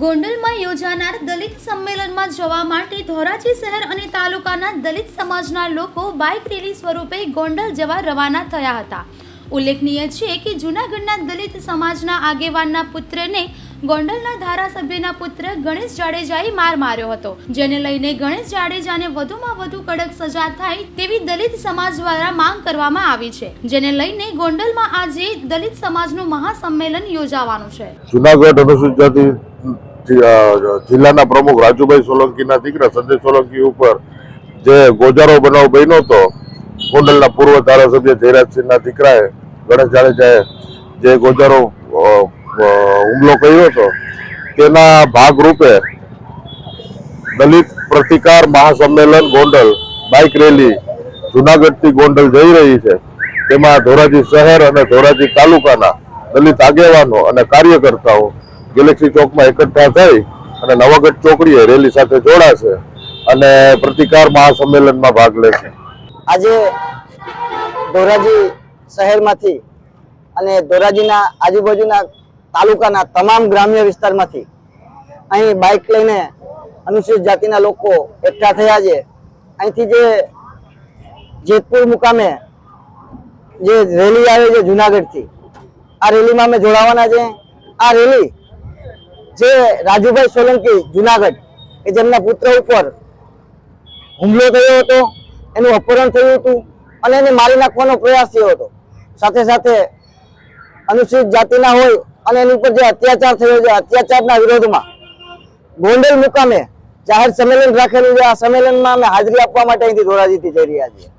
ગોંડલમાં યોજાનાર દલિત સંમેલનમાં જવા માટે ધોરાજી શહેર અને તાલુકાના દલિત સમાજના લોકો બાઇક રેલી સ્વરૂપે ગોંડલ જવા રવાના થયા હતા. ઉલ્લેખનીય છે કે જૂનાગઢના દલિત સમાજના આગેવાનના પુત્રને ગોંડલના ધારાસભ્યના પુત્ર ગણેશ જાડેજાએ માર માર્યો હતો. જેને લઈને ગણેશ જાડેજાને વધુમાં વધુ કડક સજા થાય તેવી દલિત સમાજ દ્વારા માંગ કરવામાં આવી છે. જેને લઈને ગોંડલમાં આજે દલિત સમાજનું મહાસંમેલન યોજાવાનું છે. જૂનાગઢ અનુસૂચિત જિલ્લાના પ્રમુખ રાજુભાઈ સોલંકીના દીકરા સંજય સોલંકી ઉપર જે ગોજારો બનાવ બન્યો હતો, ગોંડલના પૂર્વ ધારાસભ્ય જયરાજસિંહના દીકરાએ, ગણેશ જાડેજાએ જે ગોજારો હુમલો કર્યો હતો, તેના ભાગરૂપે દલિત પ્રતિકાર મહાસંમેલન ગોંડલ બાઇક રેલી જુનાગઢથી ગોંડલ જઈ રહી છે. તેમાં ધોરાજી શહેર અને ધોરાજી તાલુકાના દલિત આગેવાનો અને કાર્યકર્તાઓ ગેલેક્સી ચોકમાં એકઠા થઈ અને નવાગઢ ચોકડીએ રેલી સાથે જોડાશે અને પ્રતિકાર મહાસંમેલનમાં ભાગ લેશે. આજે ધોરાજી શહેરમાંથી અને ધોરાજીના આજુબાજુના તાલુકાના તમામ ગ્રામ્ય વિસ્તારમાંથી અહીં બાઇક લઈને અનુસૂચિત જાતિના લોકો એકઠા થયા છે. અહીંથી જે જેતપુર મુકામે જે રેલી આવે છે જુનાગઢથી, આ રેલીમાં અમે જોડાવાના છે. આ રેલી જે રાજુભાઈ સોલંકી, જુનાગઢ કે જેમના પુત્ર ઉપર હુમલો થયો હતો, એનું અપહરણ થયું હતું અને એને મારી નાખવાનો પ્રયાસ થયો હતો. સાથે સાથે અનુસૂચિત જાતિના હોય અને એની ઉપર જે અત્યાચાર થયો છે, અત્યાચારના વિરોધમાં ગોંડલ મુકામે જાહેર સંમેલન રાખેલું છે. આ સંમેલનમાં અમે હાજરી આપવા માટે અહીંથી ધોરાજીથી જઈ રહ્યા છીએ.